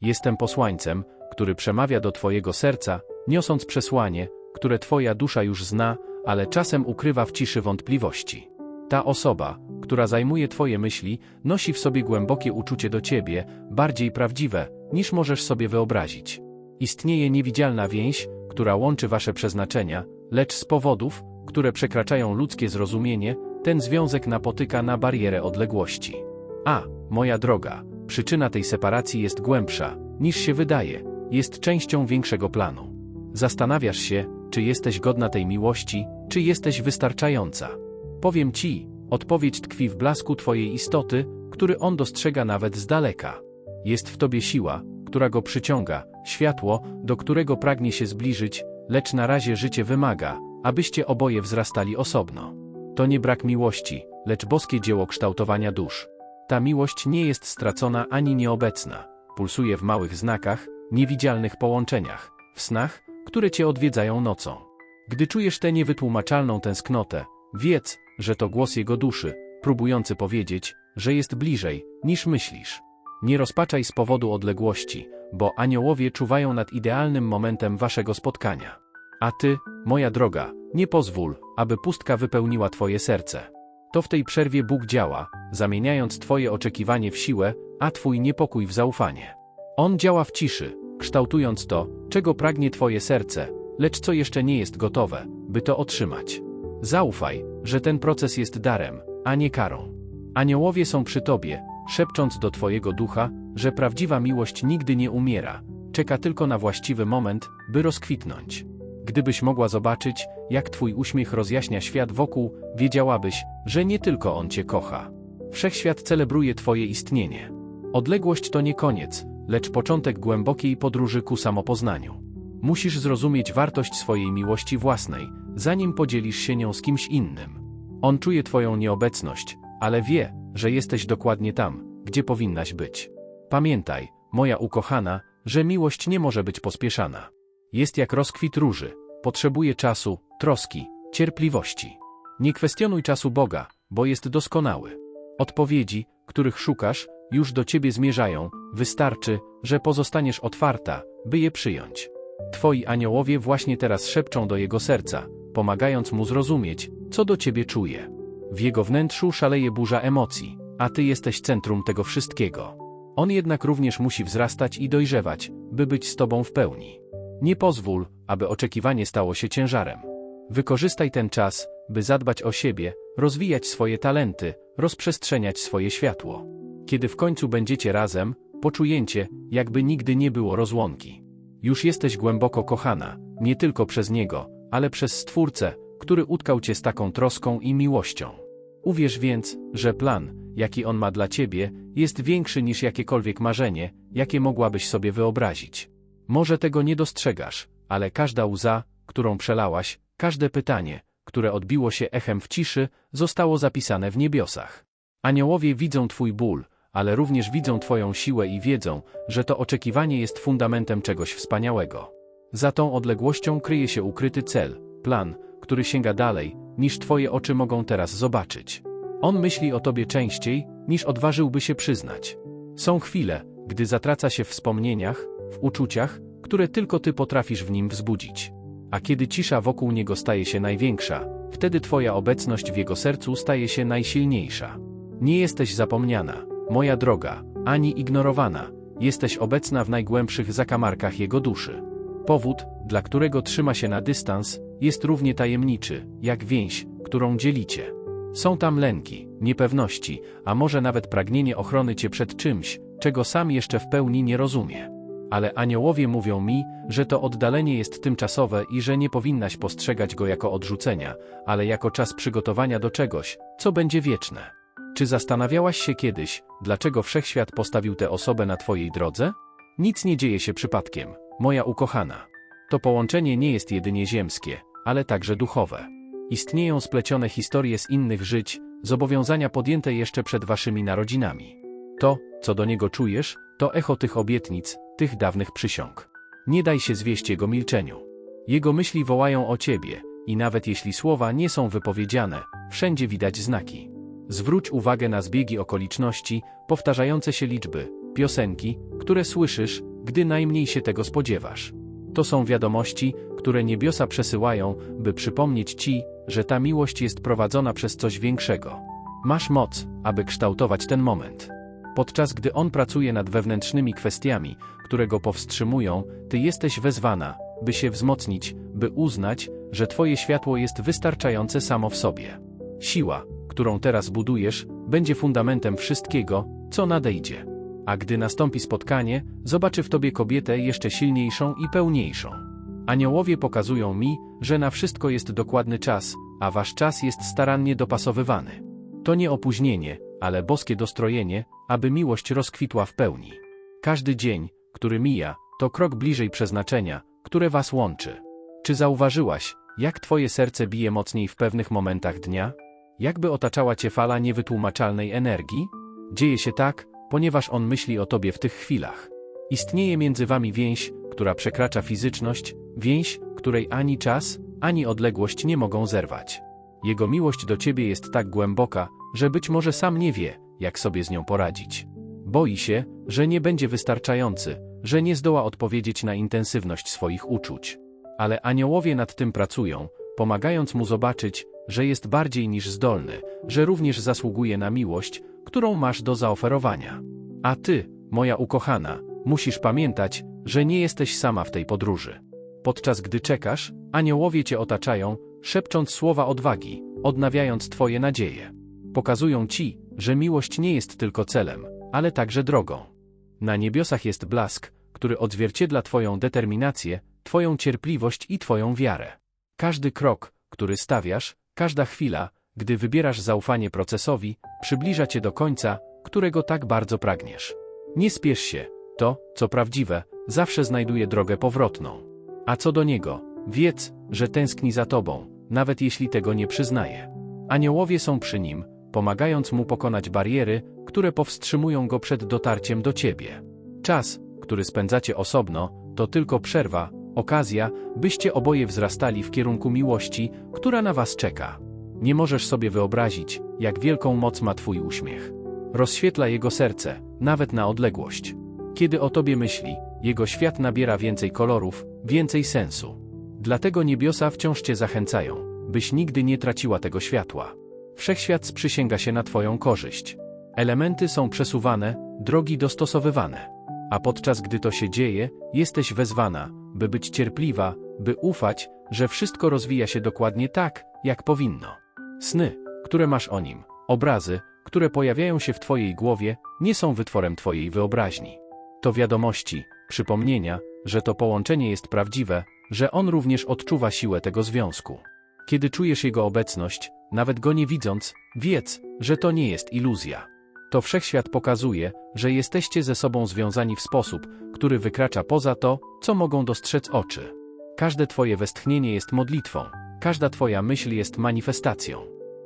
Jestem posłańcem, który przemawia do Twojego serca, niosąc przesłanie, które Twoja dusza już zna, ale czasem ukrywa w ciszy wątpliwości. Ta osoba, która zajmuje Twoje myśli, nosi w sobie głębokie uczucie do Ciebie, bardziej prawdziwe, niż możesz sobie wyobrazić. Istnieje niewidzialna więź, która łączy Wasze przeznaczenia, lecz z powodów, które przekraczają ludzkie zrozumienie, ten związek napotyka na barierę odległości. A, moja droga, przyczyna tej separacji jest głębsza, niż się wydaje, jest częścią większego planu. Zastanawiasz się, czy jesteś godna tej miłości, czy jesteś wystarczająca. Powiem ci, odpowiedź tkwi w blasku Twojej istoty, który on dostrzega nawet z daleka. Jest w Tobie siła, która go przyciąga, światło, do którego pragnie się zbliżyć, lecz na razie życie wymaga, abyście oboje wzrastali osobno. To nie brak miłości, lecz boskie dzieło kształtowania dusz. Ta miłość nie jest stracona ani nieobecna, pulsuje w małych znakach, niewidzialnych połączeniach, w snach, które cię odwiedzają nocą. Gdy czujesz tę niewytłumaczalną tęsknotę, wiedz, że to głos jego duszy, próbujący powiedzieć, że jest bliżej, niż myślisz. Nie rozpaczaj z powodu odległości, bo aniołowie czuwają nad idealnym momentem waszego spotkania. A ty, moja droga, nie pozwól, aby pustka wypełniła twoje serce. To w tej przerwie Bóg działa, zamieniając twoje oczekiwanie w siłę, a twój niepokój w zaufanie. On działa w ciszy, kształtując to, czego pragnie twoje serce, lecz co jeszcze nie jest gotowe, by to otrzymać. Zaufaj, że ten proces jest darem, a nie karą. Aniołowie są przy tobie, szepcząc do twojego ducha, że prawdziwa miłość nigdy nie umiera, czeka tylko na właściwy moment, by rozkwitnąć. Gdybyś mogła zobaczyć, jak twój uśmiech rozjaśnia świat wokół, wiedziałabyś, że nie tylko on cię kocha. Wszechświat celebruje twoje istnienie. Odległość to nie koniec, lecz początek głębokiej podróży ku samopoznaniu. Musisz zrozumieć wartość swojej miłości własnej, zanim podzielisz się nią z kimś innym. On czuje twoją nieobecność, ale wie, że jesteś dokładnie tam, gdzie powinnaś być. Pamiętaj, moja ukochana, że miłość nie może być pospieszana. Jest jak rozkwit róży, potrzebuje czasu, troski, cierpliwości. Nie kwestionuj czasu Boga, bo jest doskonały. Odpowiedzi, których szukasz, już do ciebie zmierzają, wystarczy, że pozostaniesz otwarta, by je przyjąć. Twoi aniołowie właśnie teraz szepczą do jego serca, pomagając mu zrozumieć, co do ciebie czuje. W jego wnętrzu szaleje burza emocji, a ty jesteś centrum tego wszystkiego. On jednak również musi wzrastać i dojrzewać, by być z tobą w pełni. Nie pozwól, aby oczekiwanie stało się ciężarem. Wykorzystaj ten czas, by zadbać o siebie, rozwijać swoje talenty, rozprzestrzeniać swoje światło. Kiedy w końcu będziecie razem, poczujecie, jakby nigdy nie było rozłąki. Już jesteś głęboko kochana, nie tylko przez niego, ale przez Stwórcę, który utkał cię z taką troską i miłością. Uwierz więc, że plan, jaki on ma dla ciebie, jest większy niż jakiekolwiek marzenie, jakie mogłabyś sobie wyobrazić. Może tego nie dostrzegasz, ale każda łza, którą przelałaś, każde pytanie, które odbiło się echem w ciszy, zostało zapisane w niebiosach. Aniołowie widzą Twój ból, ale również widzą Twoją siłę i wiedzą, że to oczekiwanie jest fundamentem czegoś wspaniałego. Za tą odległością kryje się ukryty cel, plan, który sięga dalej, niż Twoje oczy mogą teraz zobaczyć. On myśli o Tobie częściej, niż odważyłby się przyznać. Są chwile, gdy zatraca się w wspomnieniach, w uczuciach, które tylko Ty potrafisz w nim wzbudzić. A kiedy cisza wokół niego staje się największa, wtedy Twoja obecność w jego sercu staje się najsilniejsza. Nie jesteś zapomniana, moja droga, ani ignorowana, jesteś obecna w najgłębszych zakamarkach jego duszy. Powód, dla którego trzyma się na dystans, jest równie tajemniczy, jak więź, którą dzielicie. Są tam lęki, niepewności, a może nawet pragnienie ochrony cię przed czymś, czego sam jeszcze w pełni nie rozumie. Ale aniołowie mówią mi, że to oddalenie jest tymczasowe i że nie powinnaś postrzegać go jako odrzucenia, ale jako czas przygotowania do czegoś, co będzie wieczne. Czy zastanawiałaś się kiedyś, dlaczego wszechświat postawił tę osobę na twojej drodze? Nic nie dzieje się przypadkiem, moja ukochana. To połączenie nie jest jedynie ziemskie, ale także duchowe. Istnieją splecione historie z innych żyć, zobowiązania podjęte jeszcze przed waszymi narodzinami. To, co do niego czujesz, to echo tych obietnic, tych dawnych przysiąg. Nie daj się zwieść jego milczeniu. Jego myśli wołają o ciebie, i nawet jeśli słowa nie są wypowiedziane, wszędzie widać znaki. Zwróć uwagę na zbiegi okoliczności, powtarzające się liczby, piosenki, które słyszysz, gdy najmniej się tego spodziewasz. To są wiadomości, które niebiosa przesyłają, by przypomnieć ci, że ta miłość jest prowadzona przez coś większego. Masz moc, aby kształtować ten moment. Podczas gdy on pracuje nad wewnętrznymi kwestiami, które go powstrzymują, ty jesteś wezwana, by się wzmocnić, by uznać, że twoje światło jest wystarczające samo w sobie. Siła, którą teraz budujesz, będzie fundamentem wszystkiego, co nadejdzie. A gdy nastąpi spotkanie, zobaczy w tobie kobietę jeszcze silniejszą i pełniejszą. Aniołowie pokazują mi, że na wszystko jest dokładny czas, a wasz czas jest starannie dopasowywany. To nie opóźnienie, ale boskie dostrojenie, aby miłość rozkwitła w pełni. Każdy dzień, który mija, to krok bliżej przeznaczenia, które was łączy. Czy zauważyłaś, jak twoje serce bije mocniej w pewnych momentach dnia? Jakby otaczała cię fala niewytłumaczalnej energii? Dzieje się tak, ponieważ on myśli o tobie w tych chwilach. Istnieje między wami więź, która przekracza fizyczność, więź, której ani czas, ani odległość nie mogą zerwać. Jego miłość do ciebie jest tak głęboka, że być może sam nie wie, jak sobie z nią poradzić. Boi się, że nie będzie wystarczający, że nie zdoła odpowiedzieć na intensywność swoich uczuć. Ale aniołowie nad tym pracują, pomagając mu zobaczyć, że jest bardziej niż zdolny, że również zasługuje na miłość, którą masz do zaoferowania. A ty, moja ukochana, musisz pamiętać, że nie jesteś sama w tej podróży. Podczas gdy czekasz, aniołowie cię otaczają, szepcząc słowa odwagi, odnawiając twoje nadzieje. Pokazują ci, że miłość nie jest tylko celem, ale także drogą. Na niebiosach jest blask, który odzwierciedla twoją determinację, twoją cierpliwość i twoją wiarę. Każdy krok, który stawiasz, każda chwila, gdy wybierasz zaufanie procesowi, przybliża cię do końca, którego tak bardzo pragniesz. Nie spiesz się, to, co prawdziwe, zawsze znajduje drogę powrotną. A co do niego, wiedz, że tęskni za tobą, nawet jeśli tego nie przyznaje. Aniołowie są przy nim, pomagając mu pokonać bariery, które powstrzymują go przed dotarciem do ciebie. Czas, który spędzacie osobno, to tylko przerwa, okazja, byście oboje wzrastali w kierunku miłości, która na was czeka. Nie możesz sobie wyobrazić, jak wielką moc ma twój uśmiech. Rozświetla jego serce, nawet na odległość. Kiedy o tobie myśli, jego świat nabiera więcej kolorów, więcej sensu. Dlatego niebiosa wciąż cię zachęcają, byś nigdy nie traciła tego światła. Wszechświat sprzysięga się na twoją korzyść. Elementy są przesuwane, drogi dostosowywane. A podczas gdy to się dzieje, jesteś wezwana, by być cierpliwa, by ufać, że wszystko rozwija się dokładnie tak, jak powinno. Sny, które masz o nim, obrazy, które pojawiają się w Twojej głowie, nie są wytworem Twojej wyobraźni. To wiadomości, przypomnienia, że to połączenie jest prawdziwe, że on również odczuwa siłę tego związku. Kiedy czujesz jego obecność, nawet go nie widząc, wiedz, że to nie jest iluzja. To wszechświat pokazuje, że jesteście ze sobą związani w sposób, który wykracza poza to, co mogą dostrzec oczy. Każde Twoje westchnienie jest modlitwą, każda Twoja myśl jest manifestacją.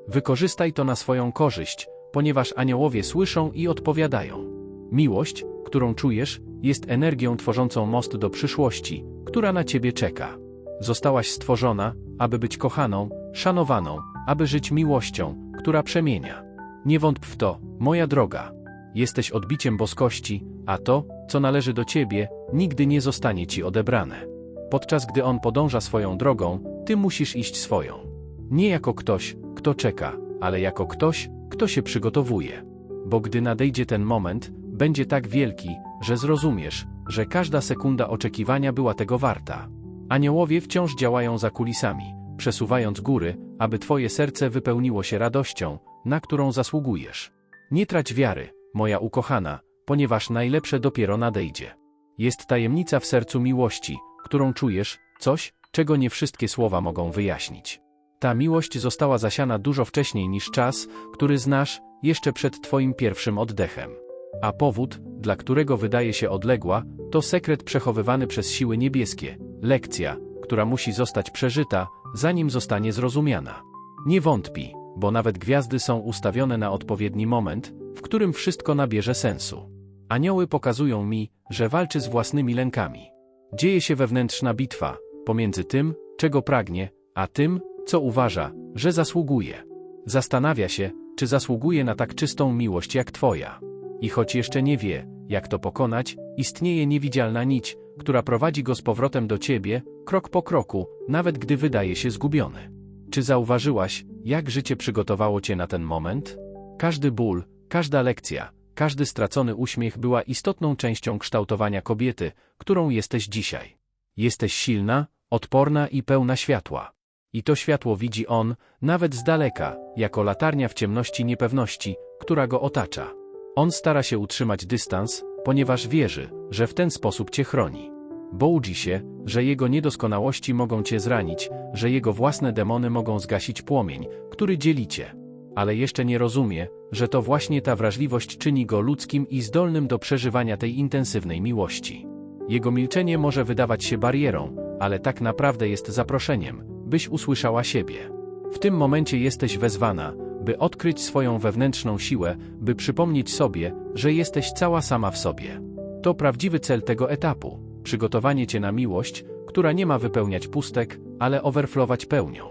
Wykorzystaj to na swoją korzyść, ponieważ aniołowie słyszą i odpowiadają. Miłość, którą czujesz, jest energią tworzącą most do przyszłości, która na Ciebie czeka. Zostałaś stworzona, aby być kochaną, szanowaną, aby żyć miłością, która przemienia. Nie wątp w to, moja droga. Jesteś odbiciem boskości, a to, co należy do ciebie, nigdy nie zostanie ci odebrane. Podczas gdy on podąża swoją drogą, ty musisz iść swoją. Nie jako ktoś, kto czeka, ale jako ktoś, kto się przygotowuje. Bo gdy nadejdzie ten moment, będzie tak wielki, że zrozumiesz, że każda sekunda oczekiwania była tego warta. Aniołowie wciąż działają za kulisami, przesuwając góry, aby twoje serce wypełniło się radością, na którą zasługujesz. Nie trać wiary, moja ukochana, ponieważ najlepsze dopiero nadejdzie. Jest tajemnica w sercu miłości, którą czujesz, coś, czego nie wszystkie słowa mogą wyjaśnić. Ta miłość została zasiana dużo wcześniej niż czas, który znasz, jeszcze przed Twoim pierwszym oddechem. A powód, dla którego wydaje się odległa, to sekret przechowywany przez siły niebieskie, lekcja, która musi zostać przeżyta, zanim zostanie zrozumiana. Nie wątpi, bo nawet gwiazdy są ustawione na odpowiedni moment, w którym wszystko nabierze sensu. Anioły pokazują mi, że walczy z własnymi lękami. Dzieje się wewnętrzna bitwa pomiędzy tym, czego pragnie, a tym, co uważa, że zasługuje. Zastanawia się, czy zasługuje na tak czystą miłość jak Twoja. I choć jeszcze nie wie, jak to pokonać, istnieje niewidzialna nić, która prowadzi go z powrotem do ciebie, krok po kroku, nawet gdy wydaje się zgubiony. Czy zauważyłaś, jak życie przygotowało cię na ten moment? Każdy ból, każda lekcja, każdy stracony uśmiech była istotną częścią kształtowania kobiety, którą jesteś dzisiaj. Jesteś silna, odporna i pełna światła. I to światło widzi on, nawet z daleka, jako latarnia w ciemności niepewności, która go otacza. On stara się utrzymać dystans, ponieważ wierzy, że w ten sposób cię chroni. Bołdzi się, że jego niedoskonałości mogą cię zranić, że jego własne demony mogą zgasić płomień, który dzielicie. Ale jeszcze nie rozumie, że to właśnie ta wrażliwość czyni go ludzkim i zdolnym do przeżywania tej intensywnej miłości. Jego milczenie może wydawać się barierą, ale tak naprawdę jest zaproszeniem, byś usłyszała siebie. W tym momencie jesteś wezwana, by odkryć swoją wewnętrzną siłę, by przypomnieć sobie, że jesteś cała sama w sobie. To prawdziwy cel tego etapu przygotowanie cię na miłość, która nie ma wypełniać pustek, ale overflować pełnią.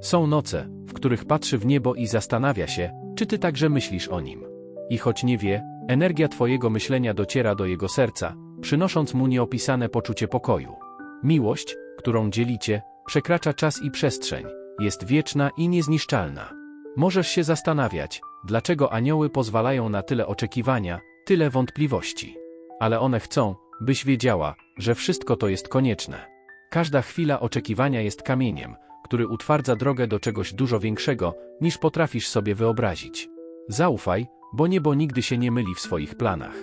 Są noce, w których patrzy w niebo i zastanawia się, czy ty także myślisz o nim. I choć nie wie, energia twojego myślenia dociera do jego serca, przynosząc mu nieopisane poczucie pokoju. Miłość, którą dzielicie, przekracza czas i przestrzeń, jest wieczna i niezniszczalna. Możesz się zastanawiać, dlaczego anioły pozwalają na tyle oczekiwania, tyle wątpliwości. Ale one chcą, byś wiedziała, że wszystko to jest konieczne. Każda chwila oczekiwania jest kamieniem, który utwardza drogę do czegoś dużo większego, niż potrafisz sobie wyobrazić. Zaufaj, bo niebo nigdy się nie myli w swoich planach.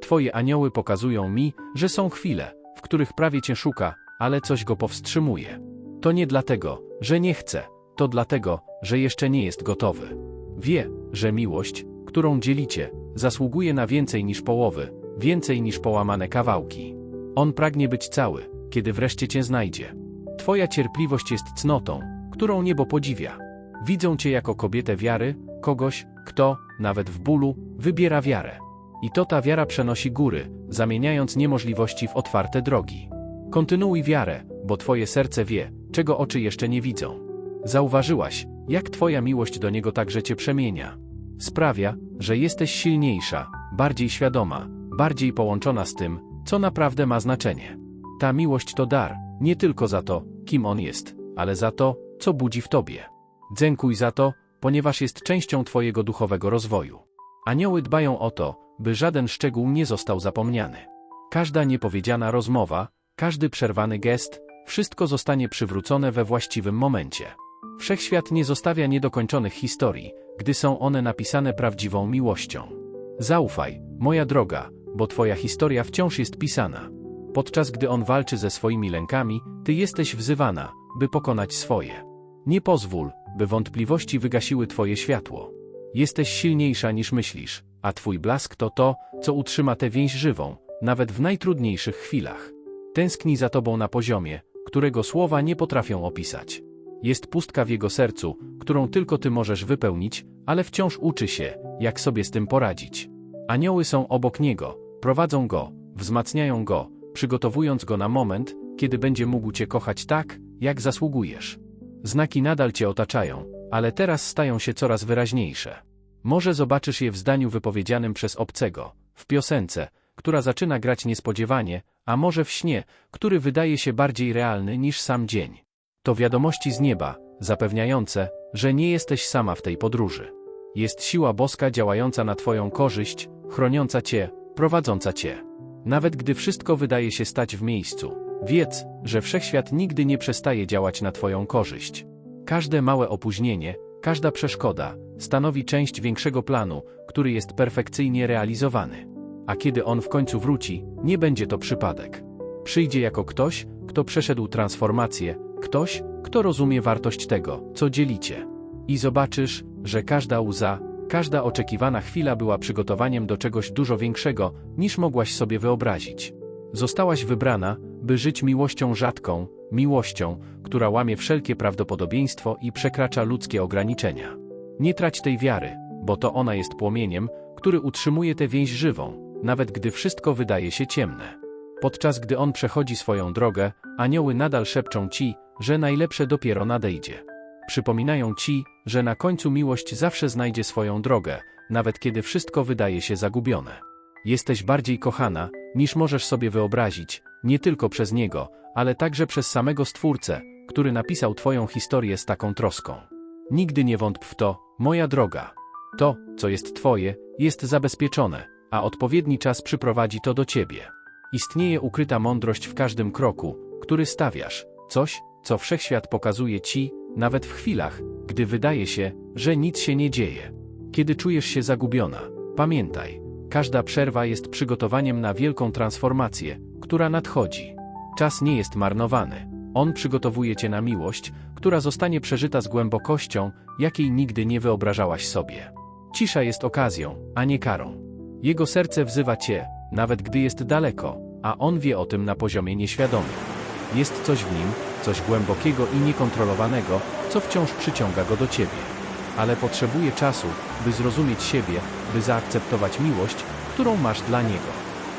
Twoje anioły pokazują mi, że są chwile, w których prawie cię szuka, ale coś go powstrzymuje. To nie dlatego, że nie chce, to dlatego, że jeszcze nie jest gotowy. Wie, że miłość, którą dzielicie, zasługuje na więcej niż połowy, więcej niż połamane kawałki. On pragnie być cały, kiedy wreszcie cię znajdzie. Twoja cierpliwość jest cnotą, którą niebo podziwia. Widzą cię jako kobietę wiary, kogoś, kto, nawet w bólu, wybiera wiarę. I to ta wiara przenosi góry, zamieniając niemożliwości w otwarte drogi. Kontynuuj wiarę, bo twoje serce wie, czego oczy jeszcze nie widzą. Zauważyłaś, jak twoja miłość do niego także cię przemienia. Sprawia, że jesteś silniejsza, bardziej świadoma, bardziej połączona z tym, co naprawdę ma znaczenie. Ta miłość to dar, nie tylko za to, kim on jest, ale za to, co budzi w tobie. Dziękuj za to, ponieważ jest częścią twojego duchowego rozwoju. Anioły dbają o to, by żaden szczegół nie został zapomniany. Każda niepowiedziana rozmowa, każdy przerwany gest, wszystko zostanie przywrócone we właściwym momencie. Wszechświat nie zostawia niedokończonych historii, gdy są one napisane prawdziwą miłością. Zaufaj, moja droga, bo twoja historia wciąż jest pisana. Podczas gdy on walczy ze swoimi lękami, ty jesteś wzywana, by pokonać swoje. Nie pozwól, by wątpliwości wygasiły twoje światło. Jesteś silniejsza niż myślisz, a twój blask to to, co utrzyma tę więź żywą, nawet w najtrudniejszych chwilach. Tęskni za tobą na poziomie, którego słowa nie potrafią opisać. Jest pustka w jego sercu, którą tylko ty możesz wypełnić, ale wciąż uczy się, jak sobie z tym poradzić. Anioły są obok niego, prowadzą go, wzmacniają go, przygotowując go na moment, kiedy będzie mógł cię kochać tak, jak zasługujesz. Znaki nadal cię otaczają, ale teraz stają się coraz wyraźniejsze. Może zobaczysz je w zdaniu wypowiedzianym przez obcego, w piosence, która zaczyna grać niespodziewanie, a może w śnie, który wydaje się bardziej realny niż sam dzień. To wiadomości z nieba, zapewniające, że nie jesteś sama w tej podróży. Jest siła boska działająca na Twoją korzyść, chroniąca Cię, prowadząca Cię. Nawet gdy wszystko wydaje się stać w miejscu, wiedz, że wszechświat nigdy nie przestaje działać na Twoją korzyść. Każde małe opóźnienie, każda przeszkoda stanowi część większego planu, który jest perfekcyjnie realizowany. A kiedy on w końcu wróci, nie będzie to przypadek. Przyjdzie jako ktoś, kto przeszedł transformację, ktoś, kto rozumie wartość tego, co dzielicie. I zobaczysz, że każda łza, każda oczekiwana chwila była przygotowaniem do czegoś dużo większego, niż mogłaś sobie wyobrazić. Zostałaś wybrana, by żyć miłością rzadką, miłością, która łamie wszelkie prawdopodobieństwo i przekracza ludzkie ograniczenia. Nie trać tej wiary, bo to ona jest płomieniem, który utrzymuje tę więź żywą, nawet gdy wszystko wydaje się ciemne. Podczas gdy on przechodzi swoją drogę, anioły nadal szepczą ci, że najlepsze dopiero nadejdzie. Przypominają ci, że na końcu miłość zawsze znajdzie swoją drogę, nawet kiedy wszystko wydaje się zagubione. Jesteś bardziej kochana, niż możesz sobie wyobrazić, nie tylko przez niego, ale także przez samego Stwórcę, który napisał Twoją historię z taką troską. Nigdy nie wątp w to, moja droga. To, co jest Twoje, jest zabezpieczone, a odpowiedni czas przyprowadzi to do Ciebie. Istnieje ukryta mądrość w każdym kroku, który stawiasz, coś, co wszechświat pokazuje Ci, nawet w chwilach, gdy wydaje się, że nic się nie dzieje. Kiedy czujesz się zagubiona, pamiętaj, każda przerwa jest przygotowaniem na wielką transformację, która nadchodzi. Czas nie jest marnowany. On przygotowuje cię na miłość, która zostanie przeżyta z głębokością, jakiej nigdy nie wyobrażałaś sobie. Cisza jest okazją, a nie karą. Jego serce wzywa cię, nawet gdy jest daleko, a on wie o tym na poziomie nieświadomym. Jest coś w nim, coś głębokiego i niekontrolowanego, co wciąż przyciąga go do ciebie. Ale potrzebuje czasu, by zrozumieć siebie, by zaakceptować miłość, którą masz dla niego.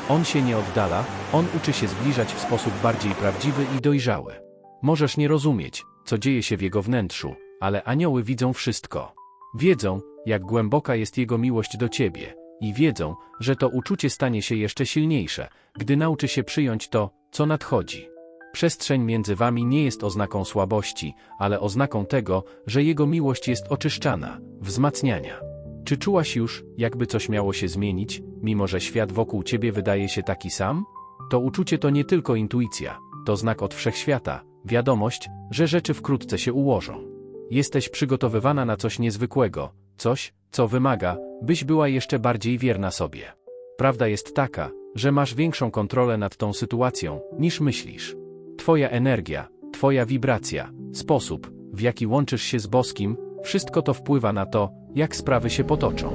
On się nie oddala, on uczy się zbliżać w sposób bardziej prawdziwy i dojrzały. Możesz nie rozumieć, co dzieje się w jego wnętrzu, ale anioły widzą wszystko. Wiedzą, jak głęboka jest jego miłość do ciebie, i wiedzą, że to uczucie stanie się jeszcze silniejsze, gdy nauczy się przyjąć to, co nadchodzi. Przestrzeń między wami nie jest oznaką słabości, ale oznaką tego, że jego miłość jest oczyszczana, wzmacniania. Czy czułaś już, jakby coś miało się zmienić, mimo że świat wokół ciebie wydaje się taki sam? To uczucie to nie tylko intuicja, to znak od wszechświata, wiadomość, że rzeczy wkrótce się ułożą. Jesteś przygotowywana na coś niezwykłego, coś, co wymaga, byś była jeszcze bardziej wierna sobie. Prawda jest taka, że masz większą kontrolę nad tą sytuacją, niż myślisz. Twoja energia, Twoja wibracja, sposób, w jaki łączysz się z boskim, wszystko to wpływa na to, jak sprawy się potoczą.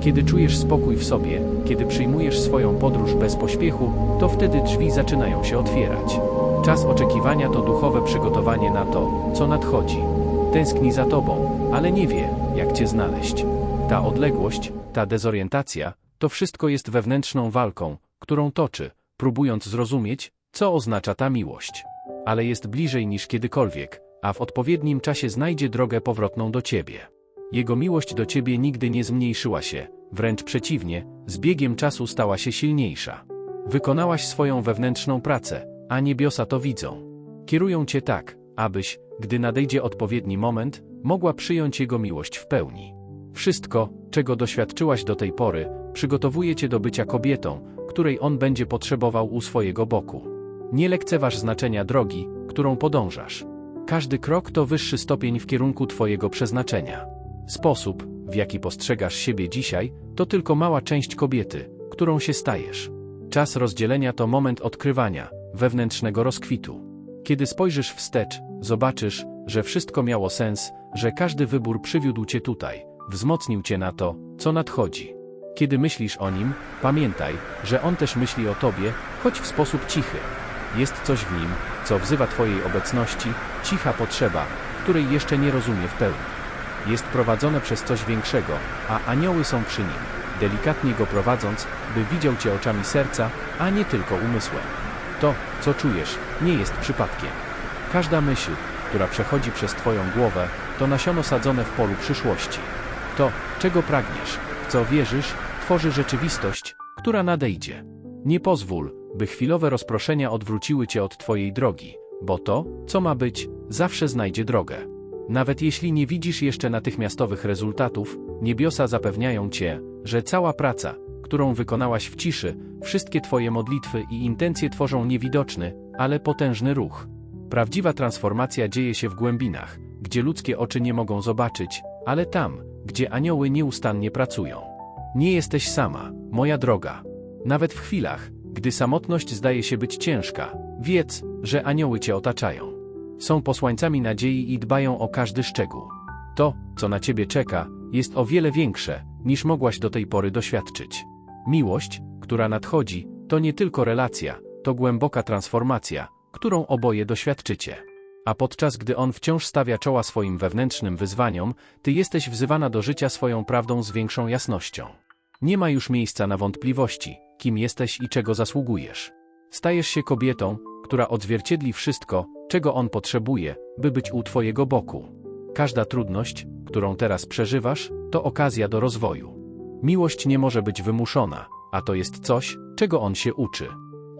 Kiedy czujesz spokój w sobie, kiedy przyjmujesz swoją podróż bez pośpiechu, to wtedy drzwi zaczynają się otwierać. Czas oczekiwania to duchowe przygotowanie na to, co nadchodzi. Tęskni za tobą, ale nie wie, jak cię znaleźć. Ta odległość, ta dezorientacja, to wszystko jest wewnętrzną walką, którą toczy, próbując zrozumieć, co oznacza ta miłość. Ale jest bliżej niż kiedykolwiek, a w odpowiednim czasie znajdzie drogę powrotną do ciebie. Jego miłość do ciebie nigdy nie zmniejszyła się, wręcz przeciwnie, z biegiem czasu stała się silniejsza. Wykonałaś swoją wewnętrzną pracę, a niebiosa to widzą. Kierują cię tak, abyś, gdy nadejdzie odpowiedni moment, mogła przyjąć Jego miłość w pełni. Wszystko, czego doświadczyłaś do tej pory, przygotowuje cię do bycia kobietą, której On będzie potrzebował u swojego boku. Nie lekceważ znaczenia drogi, którą podążasz. Każdy krok to wyższy stopień w kierunku Twojego przeznaczenia. Sposób, w jaki postrzegasz siebie dzisiaj, to tylko mała część kobiety, którą się stajesz. Czas rozdzielenia to moment odkrywania, wewnętrznego rozkwitu. Kiedy spojrzysz wstecz, zobaczysz, że wszystko miało sens, że każdy wybór przywiódł cię tutaj, wzmocnił cię na to, co nadchodzi. Kiedy myślisz o nim, pamiętaj, że on też myśli o tobie, choć w sposób cichy. Jest coś w nim, co wzywa twojej obecności, cicha potrzeba, której jeszcze nie rozumie w pełni. Jest prowadzone przez coś większego, a anioły są przy nim, delikatnie go prowadząc, by widział cię oczami serca, a nie tylko umysłem. To, co czujesz, nie jest przypadkiem. Każda myśl, która przechodzi przez Twoją głowę, to nasiono sadzone w polu przyszłości. To, czego pragniesz, w co wierzysz, tworzy rzeczywistość, która nadejdzie. Nie pozwól, by chwilowe rozproszenia odwróciły Cię od Twojej drogi, bo to, co ma być, zawsze znajdzie drogę. Nawet jeśli nie widzisz jeszcze natychmiastowych rezultatów, niebiosa zapewniają Cię, że cała praca, którą wykonałaś w ciszy, wszystkie Twoje modlitwy i intencje tworzą niewidoczny, ale potężny ruch. Prawdziwa transformacja dzieje się w głębinach, gdzie ludzkie oczy nie mogą zobaczyć, ale tam, gdzie anioły nieustannie pracują. Nie jesteś sama, moja droga. Nawet w chwilach, gdy samotność zdaje się być ciężka, wiedz, że anioły cię otaczają. Są posłańcami nadziei i dbają o każdy szczegół. To, co na ciebie czeka, jest o wiele większe, niż mogłaś do tej pory doświadczyć. Miłość, która nadchodzi, to nie tylko relacja, to głęboka transformacja, którą oboje doświadczycie. A podczas gdy on wciąż stawia czoła swoim wewnętrznym wyzwaniom, ty jesteś wzywana do życia swoją prawdą z większą jasnością. Nie ma już miejsca na wątpliwości, kim jesteś i czego zasługujesz. Stajesz się kobietą, która odzwierciedli wszystko, czego on potrzebuje, by być u twojego boku. Każda trudność, którą teraz przeżywasz, to okazja do rozwoju. Miłość nie może być wymuszona, a to jest coś, czego on się uczy.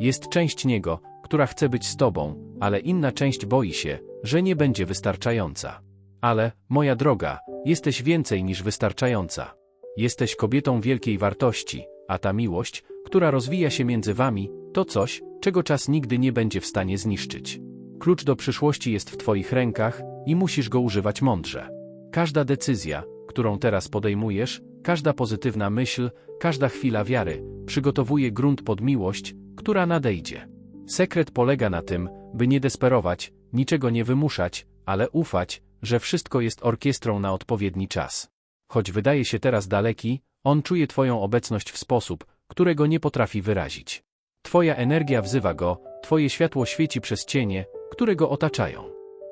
Jest część niego, która chce być z tobą, ale inna część boi się, że nie będzie wystarczająca. Ale, moja droga, jesteś więcej niż wystarczająca. Jesteś kobietą wielkiej wartości, a ta miłość, która rozwija się między wami, to coś, czego czas nigdy nie będzie w stanie zniszczyć. Klucz do przyszłości jest w Twoich rękach i musisz go używać mądrze. Każda decyzja, którą teraz podejmujesz, każda pozytywna myśl, każda chwila wiary, przygotowuje grunt pod miłość, która nadejdzie. Sekret polega na tym, by nie desperować, niczego nie wymuszać, ale ufać, że wszystko jest orkiestrą na odpowiedni czas. Choć wydaje się teraz daleki, on czuje Twoją obecność w sposób, którego nie potrafi wyrazić. Twoja energia wzywa go, Twoje światło świeci przez cienie, które go otaczają.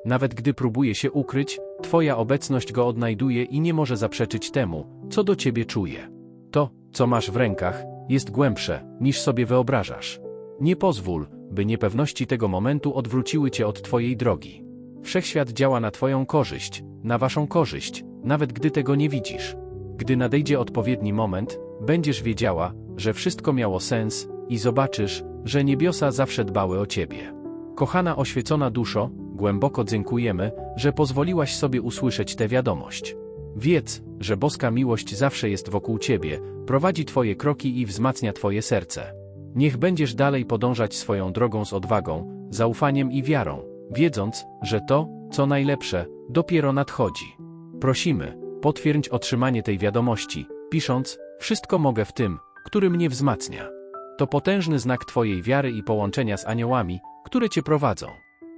Nawet gdy próbuje się ukryć, Twoja obecność go odnajduje i nie może zaprzeczyć temu, co do Ciebie czuje. To, co masz w rękach, jest głębsze, niż sobie wyobrażasz. Nie pozwól, by niepewności tego momentu odwróciły Cię od Twojej drogi. Wszechświat działa na Twoją korzyść, na Waszą korzyść, nawet gdy tego nie widzisz. Gdy nadejdzie odpowiedni moment, będziesz wiedziała, że wszystko miało sens i zobaczysz, że niebiosa zawsze dbały o Ciebie. Kochana oświecona duszo, głęboko dziękujemy, że pozwoliłaś sobie usłyszeć tę wiadomość. Wiedz, że boska miłość zawsze jest wokół Ciebie, prowadzi Twoje kroki i wzmacnia Twoje serce. Niech będziesz dalej podążać swoją drogą z odwagą, zaufaniem i wiarą, wiedząc, że to, co najlepsze, dopiero nadchodzi. Prosimy, potwierdź otrzymanie tej wiadomości, pisząc: Wszystko mogę w tym, który mnie wzmacnia. To potężny znak Twojej wiary i połączenia z aniołami, które Cię prowadzą.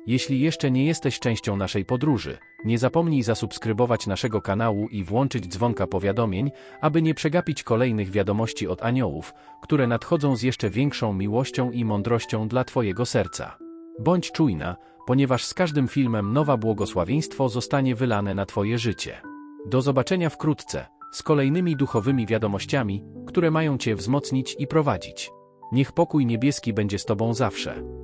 Jeśli jeszcze nie jesteś częścią naszej podróży, nie zapomnij zasubskrybować naszego kanału i włączyć dzwonka powiadomień, aby nie przegapić kolejnych wiadomości od aniołów, które nadchodzą z jeszcze większą miłością i mądrością dla Twojego serca. Bądź czujna, ponieważ z każdym filmem nowa błogosławieństwo zostanie wylane na Twoje życie. Do zobaczenia wkrótce, z kolejnymi duchowymi wiadomościami, które mają Cię wzmocnić i prowadzić. Niech pokój niebieski będzie z Tobą zawsze.